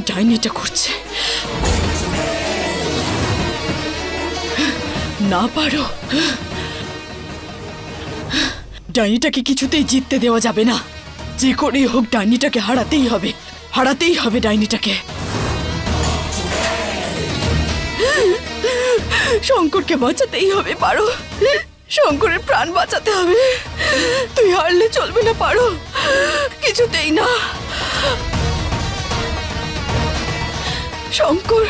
ওই ডাইনিটা করছে। না পারো। ডাইনিটাকে কিছুতেই জিততে দেওয়া যাবে না। যে করেই হোক ডাইনিটাকে হারাতেই হবে। হারাতেই হবে ডাইনিটাকে। শঙ্করকে বাঁচাতেই হবে, পারো। শঙ্করের প্রাণ বাঁচাতে হবে। তুই হারলে চলবে না, পারো। কিছুতেই না। শঙ্কর।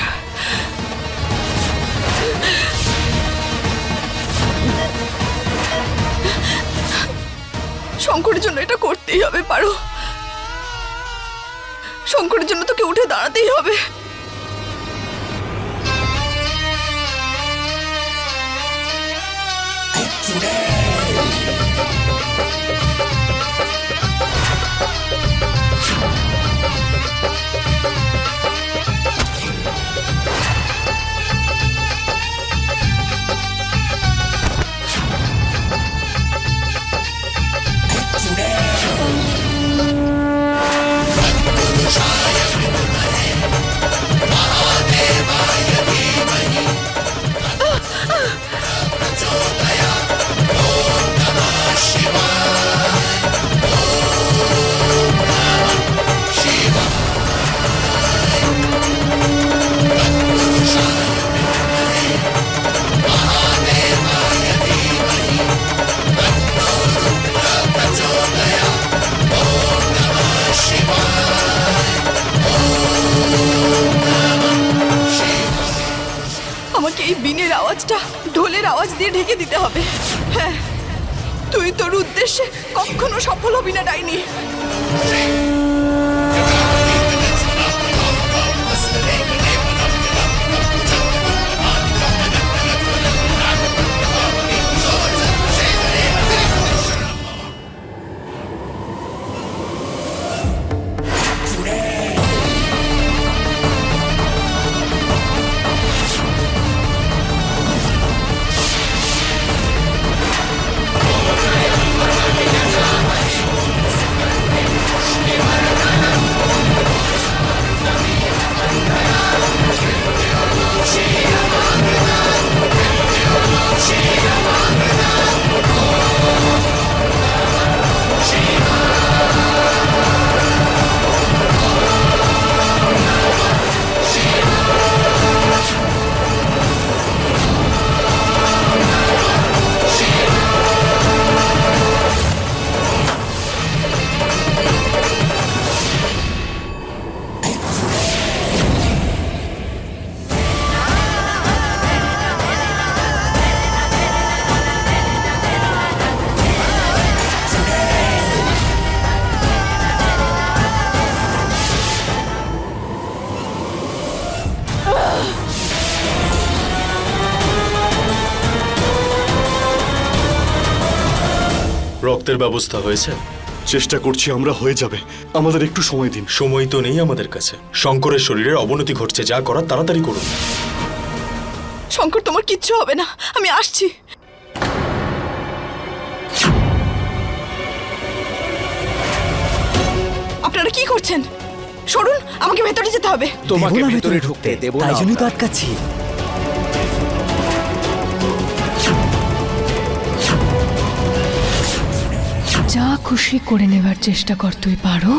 শঙ্করের জন্য এটা করতেই হবে পারো। শঙ্করের জন্য তোকে উঠে দাঁড়াতেই হবে। আমাকে আওয়াজ দিয়ে ঢেকে দিতে হবে। হ্যাঁ তুই তোর উদ্দেশ্যে কখনো সফল হবি না ডাইনি। রক্তের ব্যবস্থা হয়েছে? চেষ্টা করছি আমরা হয়ে যাবে। আমাদের একটু সময় দিন। সময় তো নেই আমাদের কাছে। শঙ্করের শরীরের অবনতি ঘটছে যা করার তাড়াতাড়ি করুন। শঙ্কর তোমার কিচ্ছু হবে না। আমি আসছি। আপনারা কি করছেন? সরুন আমাকে ভেতরে যেতে হবে। তোমাকে ভেতরে ঢুকতে দেবো না তাই জন্যই তো আটকাচ্ছি। যা খুশি করে নেবার চেষ্টা কর তুই, পারো।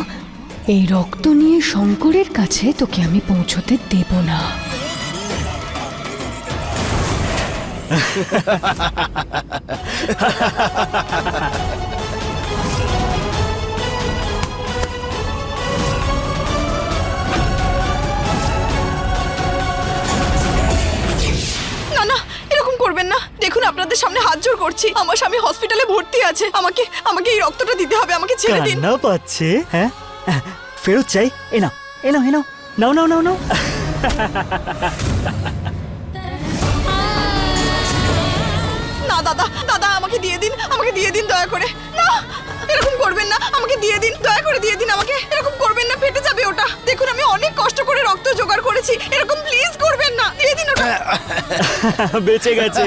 এই রক্ত নিয়ে শঙ্করের কাছে তোকে আমি পৌঁছতে দেব না। করবেন না? দেখুন আপনাদের সামনে হাত জোর করছি। আমার স্বামী হসপিটালে ভর্তি আছে। আমাকে আমাকে এই রক্তটা দিতে হবে আমাকে ছেড়ে দিন। না পাচ্ছে হ্যাঁ? ফেরত চাই। এ নাও এ নাও এ নাও। নাও নাও নাও নাও। না দাদা দাদা আমাকে দিয়ে দিন আমাকে দিয়ে দিন দয়া করে। না এরকম করবেন না আমাকে দিয়ে দিন দয়া করে দিয়ে দিন আমাকে। এরকম করবেন না ফেটে যাবে ওটা। দেখুন আমি অনেক কষ্ট করে রক্ত জোগাড় করেছি। এরকম প্লিজ করবেন না দিয়ে দিন ওটা। বেঁচে গেছে।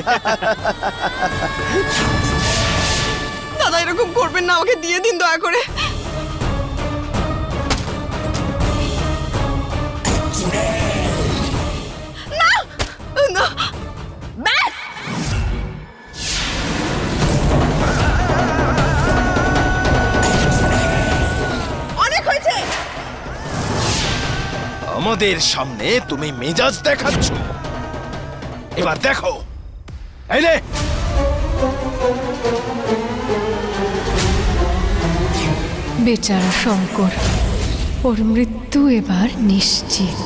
দাদা এরকম করবেন না আমাকে দিয়ে দিন দয়া করে। আমাদের সামনে তুমি মেজাজ দেখাচ্ছ। এবার দেখো। এলে বেচারা শঙ্কর ওর মৃত্যু এবার নিশ্চিত।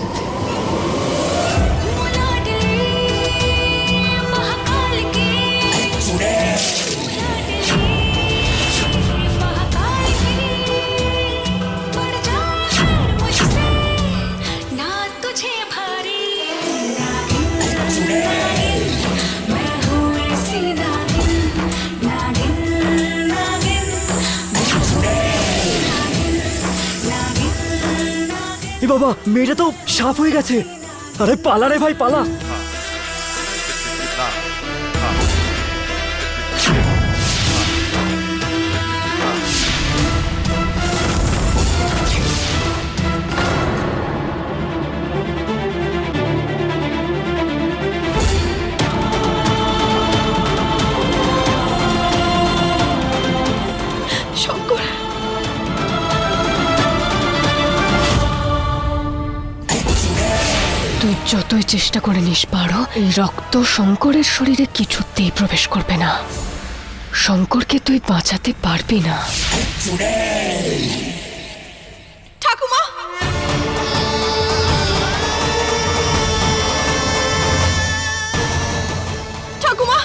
বাবা মেয়েটা তো সাফ হয়ে গেছে। আরে পালা রে ভাই পালা। যতই চেষ্টা করে নিস পারো এই রক্ত শঙ্করের শরীরে কিছুতেই প্রবেশ করবে না। শঙ্করকে তুই বাঁচাতে পারবি না। ঠাকুমা! ঠাকুমা!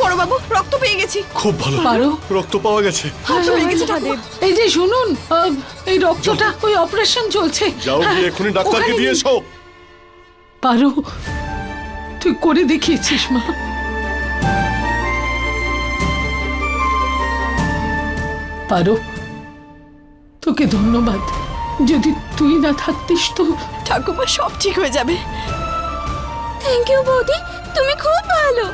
বড়বাবু রক্ত পেয়ে গেছি। খুব ভালো। পারো? রক্ত পাওয়া গেছে। রক্ত পেয়ে গেছি ঠাকুমা। এই যে শুনুন আহ, এই রক্তটা ওই অপারেশন চলছে। যাও হ্যাঁ, গিয়ে এক্ষুনি ডাক্তারকে দিয়ে এসো। পারো? তুই করে দেখিয়েছিস, মা। পারো। তোকে ধন্যবাদ। যদি তুই না থাকতিস তো ঠাকুমা, সব ঠিক হয়ে যাবে। থ্যাংক ইউ বৌদি। তুমি খুব ভালো।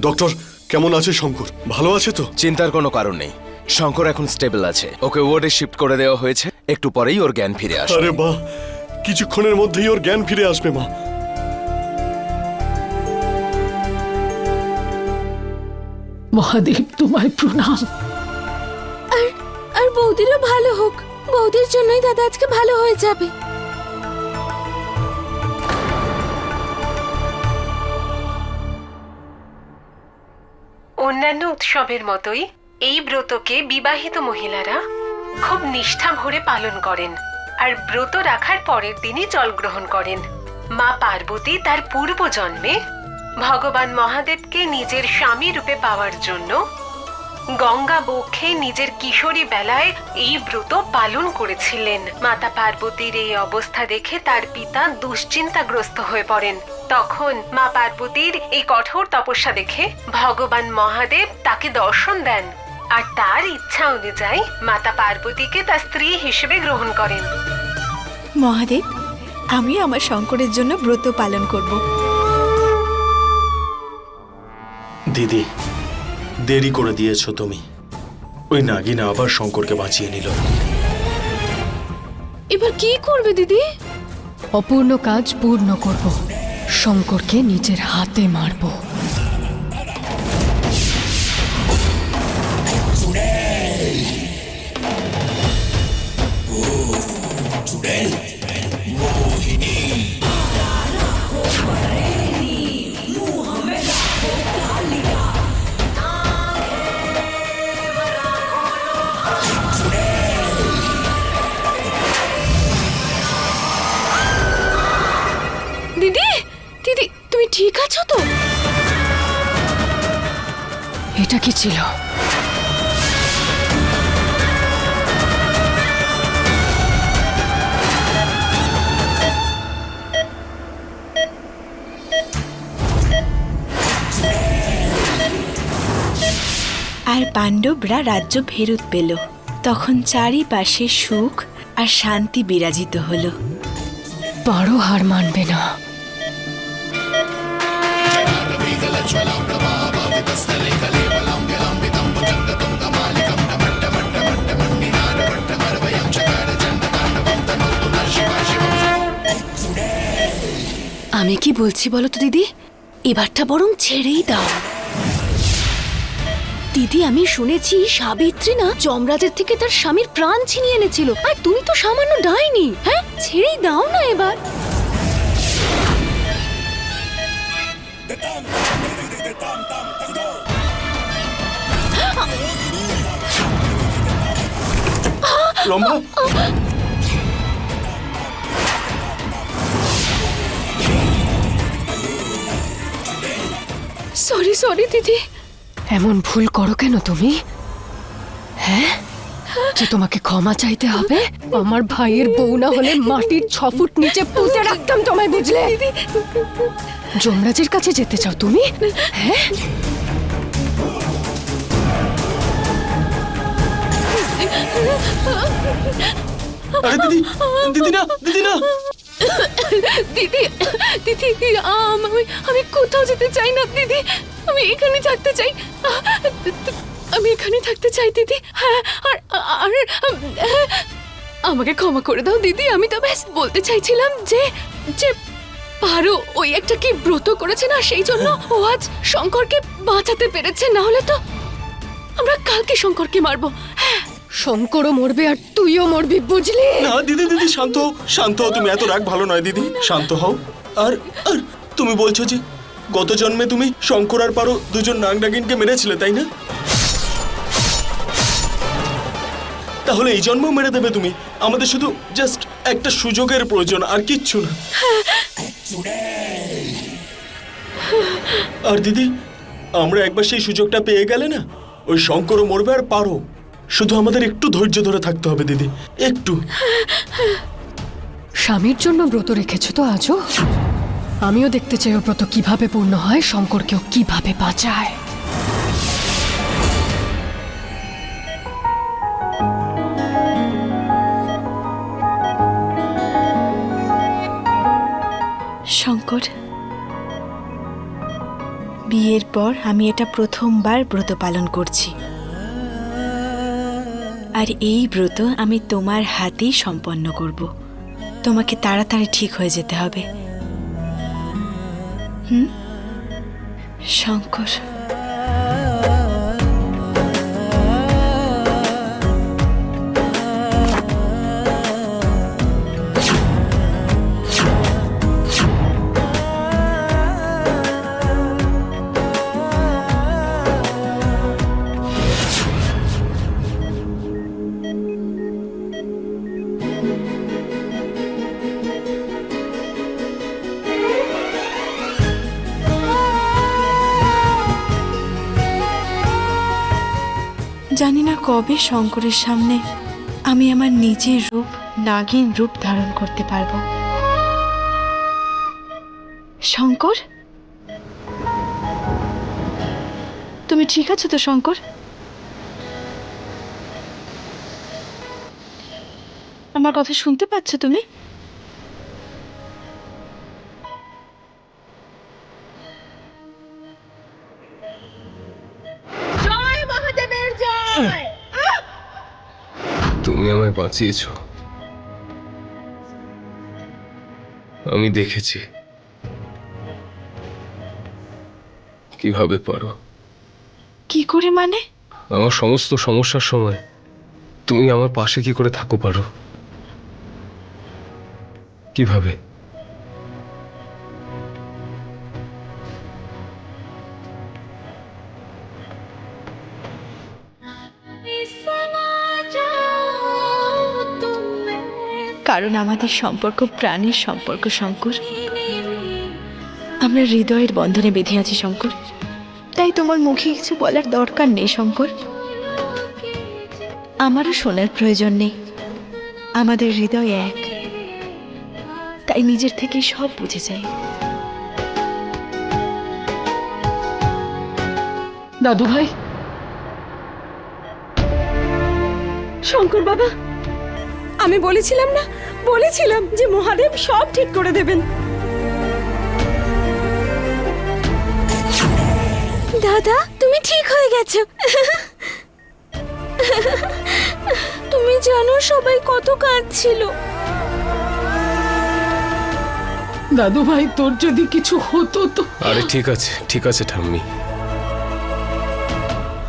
ডক্টর কেমন আছে শঙ্কর? ভালো আছে তো? চিন্তার কোনো কারণ নেই। শঙ্কর এখন স্টেবল আছে। ওকে ওয়ার্ডে শিফট করে দেওয়া হয়েছে। একটু পরেই ওর জ্ঞান ফিরে আসবে। আরে বাহ! কিছুক্ষণের মধ্যেই ওর জ্ঞান ফিরে আসবে মা। মহাদেব তোমায় প্রণাম। আর আর বৌদিরও ভালো হোক। বৌদির জন্যই দাদা আজকে ভালো হয়ে যাবে। অন্যান্য উৎসবের মতোই এই ব্রতকে বিবাহিত মহিলারা খুব নিষ্ঠা ভরে পালন করেন আর ব্রত রাখার পরের দিনই জল গ্রহণ করেন। মা পার্বতী তার পূর্ব জন্মে ভগবান মহাদেবকে নিজের স্বামী রূপে পাওয়ার জন্য গঙ্গা বক্ষে নিজের কিশোরী বেলায় এই ব্রত পালন করেছিলেন। মাতা পার্বতীর এই অবস্থা দেখে তার পিতা দুশ্চিন্তাগ্রস্ত হয়ে পড়েন। তখন মা পার্বতীর এই কঠোর তপস্যা দেখে ভগবান মহাদেব তাকে দর্শন দেন। আর তার ইচ্ছা অনুযায়ী মাতা পার্বতীকে তার স্ত্রী হিসেবে গ্রহণ করেন। মহাদেব আমি আমার শঙ্করের জন্য ব্রত পালন করব। দিদি দেরি করে দিয়েছ তুমি। ওই নাগিনা আবার শঙ্করকে বাঁচিয়ে নিল। এবার কি করবে দিদি? অপূর্ণ কাজ পূর্ণ করব। শঙ্করকে নিজের হাতে মারব। এটা কি ছিল? আর পাণ্ডবরা রাজ্য ফেরত পেল। তখন চারিপাশে সুখ আর শান্তি বিরাজিত হলো। পারো হার মানবে না। আমি কি বলছি বলো তো দিদি? এবারটা বরং ছেড়েই দাও। দিদি, আমি শুনেছি সাবিত্রী না যমরাজের থেকে তার স্বামীর প্রাণ ছিনিয়ে এনেছিল। আর তুমি তো সামান্য ডাইনি হ্যাঁ? ছেড়েই দাও না এবার। রম্ভা সরি দিদি। এমন ভুল করো কেন তুমি? হ্যাঁ? যে তোমাকে ক্ষমা চাইতে হবে? আমার ভাইয়ের বউ না হলে মাটির ছ ফুট নিচে পুঁতে রাখতাম তোমায় বুঝলে? যমরাজের কাছে যেতে চাও তুমি? হ্যাঁ? আরে দিদি দিদি না দিদি না। দিদি দিদি আম, আমি আমি কোথাও যেতে চাই না দিদি। আমি এখানে থাকতে চাই। আমি এখানে থাকতে চাই, দিদি। হ্যাঁ আর আর আমাকে ক্ষমা করে দাও, দিদি। আমি তো ব্যাস বলতে চাইছিলাম যে যে পারো ওই একটা কি ব্রত করেছে না, সেই জন্য ও আজ শঙ্করকে বাঁচাতে পেরেছে, না হলে তো আমরা কালকে শঙ্করকে মারবো। হ্যাঁ। শঙ্করও মরবে আর তুইও মরবি, বুঝলি? না, দিদি দিদি, শান্ত শান্ত হও। তুমি এত রাগ ভালো নয়, দিদি। শান্ত হও। আর আর তুমি বলছো যে গত জন্মে তুমি শঙ্কর আর পারো দুজন নাগ নাগিনকে মেরেছিলে, তাই না? তাহলে এই জন্মও মেরে দেবে তুমি। আমাদের শুধু জাস্ট একটা সুযোগের প্রয়োজন, আর কিচ্ছু না। আর দিদি, আমরা একবার সেই সুযোগটা পেয়ে গেলে না, ওই শঙ্করও মরবে আর পারো। শুধু আমাদের একটু ধৈর্য ধরে থাকতে হবে, দিদি। একটু। স্বামীর জন্য ব্রত রেখেছো তো আজও? আমিও দেখতে চাই ও ব্রত কীভাবে পূর্ণ হয়, শঙ্করকেও কীভাবে বাঁচায়। শঙ্কর, বিয়ের পর আমি এটা প্রথমবার ব্রত পালন করছি। আর এই ব্রত আমি তোমার হাতেই সম্পন্ন করব। তোমাকে তাড়াতাড়ি ঠিক হয়ে যেতে হবে। শঙ্কর। কবে শঙ্করের সামনে আমি আমার নিজের রূপ, নাগিন রূপ ধারণ করতে পারব। শঙ্কর? তুমি ঠিক আছো তো, শঙ্কর? আমার কথা শুনতে পাচ্ছ তুমি? বাঁচিয়েছ। আমি দেখেছি। কীভাবে পারো? কি করে মানে? আমার সমস্ত সমস্যার সময় তুমি আমার পাশে কি করে থাকো পারো? কীভাবে? কারণ আমাদের সম্পর্ক প্রাণীর সম্পর্ক শঙ্কর। আমরা হৃদয়ের বন্ধনে বেঁধে আছি শঙ্কর। তাই তোমার মুখে কিছু বলার দরকার নেই শঙ্কর। আমারও শোনার প্রয়োজন নেই। আমাদের হৃদয় এক। তাই নিজের থেকেই সব বুঝে যাই দাদু ভাই। শঙ্কর বাবা আমি বলেছিলাম না বলেছিলাম যে মহাদেব সব ঠিক করে দেবেন। দাদা তুমি ঠিক হয়ে গেছো। তুমি জানো সবাই কত কাঁদছিল। দাদু ভাই তোর যদি কিছু হতো তো? আরে ঠিক আছে ঠিক আছে ঠাম্মি।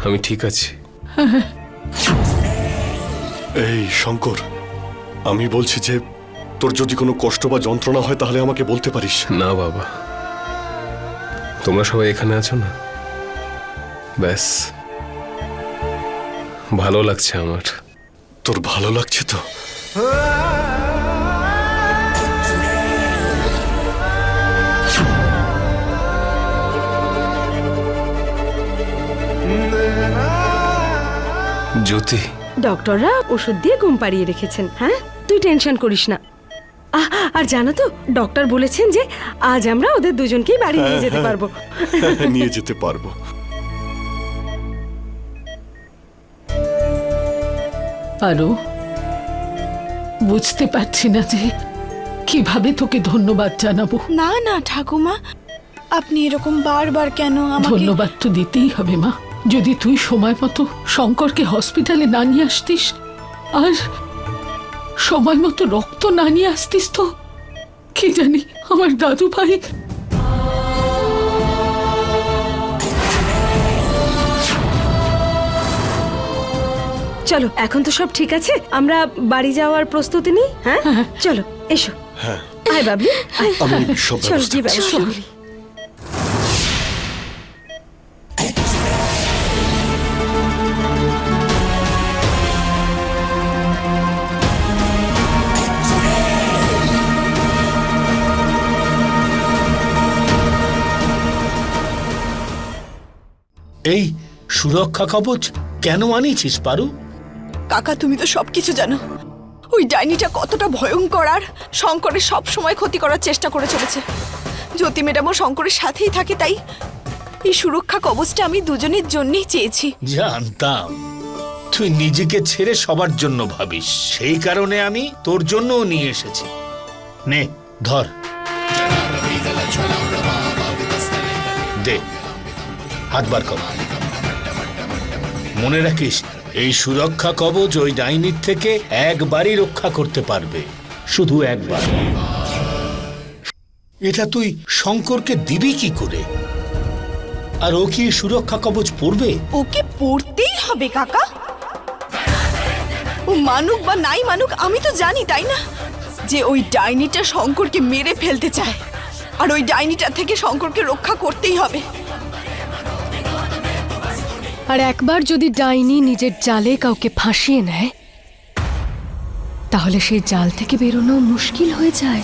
আমি ঠিক আছি। এই শঙ্কর আমি বলছি যে তোর যদি কোনো কষ্ট বা যন্ত্রণা হয় তাহলে আমাকে বলতে পারিস। না বাবা। তোমরা সবাই এখানে আছো না? ব্যাস। ভালো লাগছে আমার। তোর ভালো লাগছে তো? জ্যোতি। ডক্টররা ওষুধ দিয়ে ঘুম পাড়িয়ে রেখেছেন হ্যাঁ? তুই টেনশন করিস না। আর জানো তো ডক্টর বলেছেন যে আজ আমরা ওদের দুজনকেই বাড়ি নিয়ে যেতে পারব। নিয়ে যেতে পারব। আরও বুঝতে পারছি না যে কীভাবে তোকে ধন্যবাদ জানাব। না না ঠাকুমা আপনি এরকম বারবার কেন আমাকে ধন্যবাদ তো দিতেই হবে মা। যদি তুই সময় মতো শঙ্করকে হসপিটালে না নিয়ে আসতিস আর সময় মতো রক্ত না নিয়ে আসতিস তো? কি জানি আমার দাদু ভাই। চলো এখন তো সব ঠিক আছে। আমরা বাড়ি যাওয়ার প্রস্তুতি নিই হ্যাঁ? চলো এসো। হ্যাঁ। আয় বাবলি আয়। আমি সব চলো ব্যবস্থা এই সুরক্ষা কবচ কেন আনিছিস পারু? কাকা তুমি তো সবকিছু জানো। ওই ডাইনিটা কতটা ভয়ঙ্কর আর শঙ্করের সব সময় ক্ষতি করার চেষ্টা করে চলেছে। জ্যোতি ম্যাডামও শঙ্করের সাথেই থাকে তাই এই সুরক্ষা কবচটা আমি দুজনের জন্যই চেয়েছি। জানতাম। তুই নিজেকে ছেড়ে সবার জন্য ভাবিস। সেই কারণে আমি তোর জন্যও নিয়ে এসেছি। নে ধর। দে। হাত বার কর। মনে রাখিস, এই সুরক্ষা কবচ ওই ডাইনির থেকে একবারই রক্ষা করতে পারবে। শুধু একবার। এটা তুই শঙ্করকে দিবি কি করে? আর ও কি সুরক্ষা কবচ পড়বে? ওকে পড়তেই হবে, কাকা। ও মানুক বা নাই মানুক, আমি তো জানি, তাই না? যে ওই ডাইনিটা শঙ্করকে মেরে ফেলতে চায়, আর ওই ডাইনিটা থেকে শঙ্করকে রক্ষা করতেই হবে। আর একবার যদি ডাইনি নিজের জালে কাউকে ফাঁসিয়ে নেয়, তাহলে সেই জাল থেকে বেরোনো মুশকিল হয়ে যায়।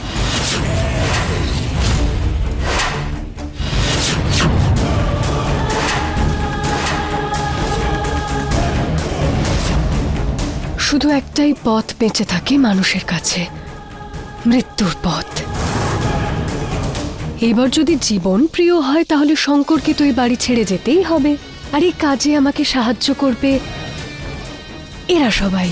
শুধু একটাই পথ বেঁচে থাকে মানুষের কাছে, মৃত্যুর পথ। এবার যদি জীবন প্রিয় হয়, তাহলে শঙ্করকে তো এই বাড়ি ছেড়ে যেতেই হবে। আর এই কাজে আমাকে সাহায্য করবে এরা সবাই।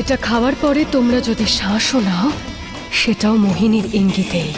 এটা খাওয়ার পরে তোমরা যদি শ্বাসও নাও সেটাও মোহিনীর ইঙ্গিতেই।